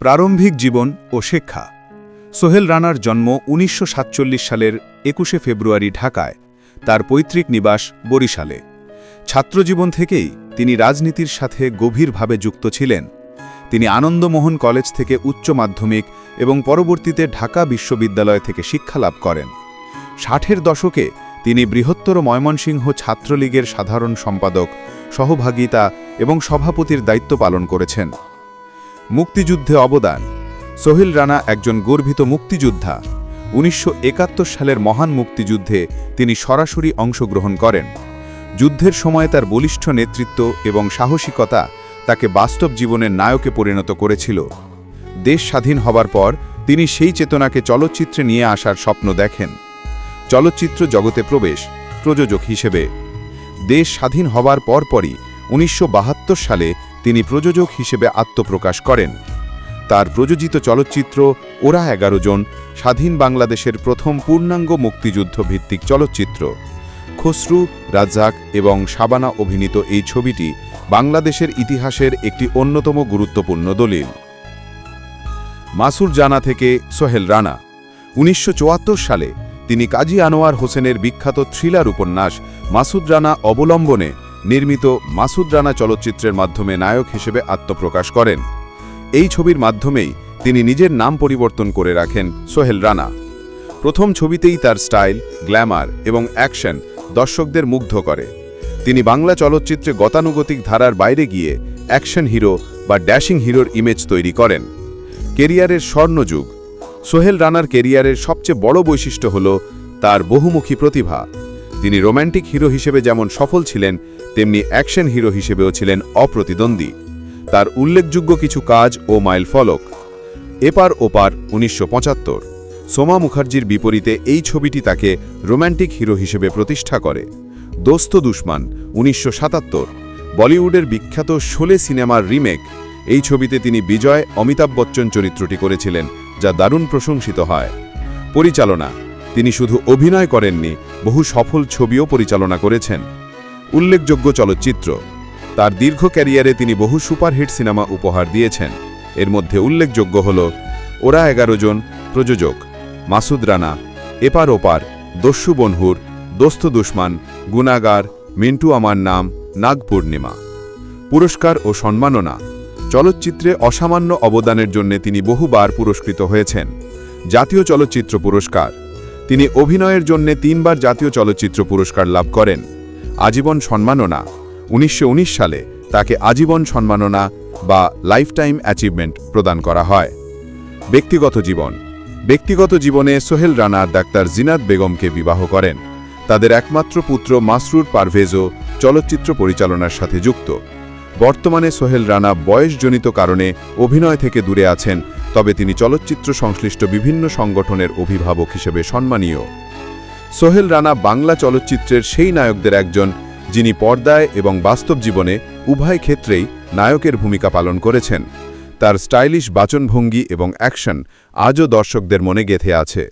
প্রারম্ভিক জীবন ও শিক্ষা। সোহেল রানার জন্ম উনিশশো সাতচল্লিশ সালের একুশে ফেব্রুয়ারি ঢাকায়, তার পৈতৃক নিবাস বরিশালে। ছাত্রজীবন থেকেই তিনি রাজনীতির সাথে গভীরভাবে যুক্ত ছিলেন। তিনি আনন্দমোহন কলেজ থেকে উচ্চ মাধ্যমিক এবং পরবর্তীতে ঢাকা বিশ্ববিদ্যালয় থেকে শিক্ষা লাভ করেন। ষাটের দশকে তিনি বৃহত্তর ময়মনসিংহ ছাত্রলীগের সাধারণ সম্পাদক, সহভাগিতা এবং সভাপতির দায়িত্ব পালন করেছেন। মুক্তিযুদ্ধে অবদান। সোহেল রানা একজন গর্বিত মুক্তিযোদ্ধা। উনিশশো একাত্তর সালের মহান মুক্তিযুদ্ধে তিনি সরাসরি অংশগ্রহণ করেন। যুদ্ধের সময় তার বলিষ্ঠ নেতৃত্ব এবং সাহসিকতা তাকে বাস্তব জীবনের নায়কে পরিণত করেছিল। দেশ স্বাধীন হবার পর তিনি সেই চেতনাকে চলচ্চিত্রে নিয়ে আসার স্বপ্ন দেখেন। চলচ্চিত্র জগতে প্রবেশ, প্রযোজক হিসেবে। দেশ স্বাধীন হবার পরপরই উনিশশো বাহাত্তর সালে তিনি প্রযোজক হিসেবে আত্মপ্রকাশ করেন। তার প্রযোজিত চলচ্চিত্র ওরা এগারো জন, স্বাধীন বাংলাদেশের প্রথম পূর্ণাঙ্গ মুক্তিযুদ্ধ ভিত্তিক চলচ্চিত্র। খসরু, রাজ্জাক এবং শাবানা অভিনীত এই ছবিটি বাংলাদেশের ইতিহাসের একটি অন্যতম গুরুত্বপূর্ণ দলিল। মাসুর জানা থেকে সোহেল রানা। উনিশশো চুয়াত্তর সালে তিনি কাজী আনোয়ার হোসেনের বিখ্যাত থ্রিলার উপন্যাস মাসুদ রানা অবলম্বনে নির্মিত মাসুদ রানা চলচ্চিত্রের মাধ্যমে নায়ক হিসেবে আত্মপ্রকাশ করেন। এই ছবির মাধ্যমেই তিনি নিজের নাম পরিবর্তন করে রাখেন সোহেল রানা। প্রথম ছবিতেই তার স্টাইল, গ্ল্যামার এবং অ্যাকশন দর্শকদের মুগ্ধ করে। তিনি বাংলা চলচ্চিত্রে গতানুগতিক ধারার বাইরে গিয়ে অ্যাকশন হিরো বা ড্যাশিং হিরোর ইমেজ তৈরি করেন। কেরিয়ারের স্বর্ণযুগ সোহেল রানার কেরিয়ারের সবচেয়ে বড় বৈশিষ্ট্য হল তার বহুমুখী প্রতিভা। তিনি রোম্যান্টিক হিরো হিসেবে যেমন সফল ছিলেন তেমনি অ্যাকশন হিরো হিসেবেও ছিলেন অপ্রতিদ্বন্দ্বী। তার উল্লেখযোগ্য কিছু কাজ ও মাইল ফলক। এপার ওপার উনিশশো পঁচাত্তর, সোমা মুখার্জির বিপরীতে এই ছবিটি তাকে রোম্যান্টিক হিরো হিসেবে প্রতিষ্ঠা করে। দোস্ত দুশ্মান, উনিশশো বলিউডের বিখ্যাত শোলে সিনেমার রিমেক। এই ছবিতে তিনি বিজয়, অমিতাভ বচ্চন চরিত্রটি করেছিলেন, যা দারুণ প্রশংসিত হয়। পরিচালনা, তিনি শুধু অভিনয় করেননি, বহু সফল ছবিও পরিচালনা করেছেন। উল্লেখযোগ্য চলচ্চিত্র। তার দীর্ঘ ক্যারিয়ারে তিনি বহু সুপারহিট সিনেমা উপহার দিয়েছেন। এর মধ্যে উল্লেখযোগ্য হল ওরা এগারো জন, প্রযোজক মাসুদ রানা, এপার ওপার, দস্যু বনহুর, দোস্ত দুশ্মান গুনাগার মিন্টু আমার নাম, নাগ পূর্ণিমা। পুরস্কার ও সম্মাননা। চলচ্চিত্রে অসামান্য অবদানের জন্য তিনি বহুবার পুরস্কৃত হয়েছেন। জাতীয় চলচ্চিত্র পুরস্কার। তিনি অভিনয়ের জন্য তিনবার জাতীয় চলচ্চিত্র পুরস্কার লাভ করেন। আজীবন সম্মাননা। উনিশশো উনিশ সালে তাকে আজীবন সম্মাননা বা লাইফটাইম অ্যাচিভমেন্ট প্রদান করা হয়। ব্যক্তিগত জীবন। ব্যক্তিগত জীবনে সোহেল রানা ডাক্তার জিনাত বেগমকে বিবাহ করেন। তাদের একমাত্র পুত্র মাসরুর পারভেজও চলচ্চিত্র পরিচালনার সাথে যুক্ত। বর্তমানে সোহেল রানা বয়সজনিত কারণে অভিনয় থেকে দূরে আছেন, তবে তিনি চলচ্চিত্র সংশ্লিষ্ট বিভিন্ন সংগঠনের অভিভাবক হিসেবে সম্মানীয়। সোহেল রানা বাংলা চলচ্চিত্রের সেই নায়কদের একজন, যিনি পর্দায় এবং বাস্তব জীবনে উভয় ক্ষেত্রেই নায়কের ভূমিকা পালন করেছেন। তার স্টাইলিশ বাচনভঙ্গি এবং অ্যাকশন আজও দর্শকদের মনে গেথে আছে।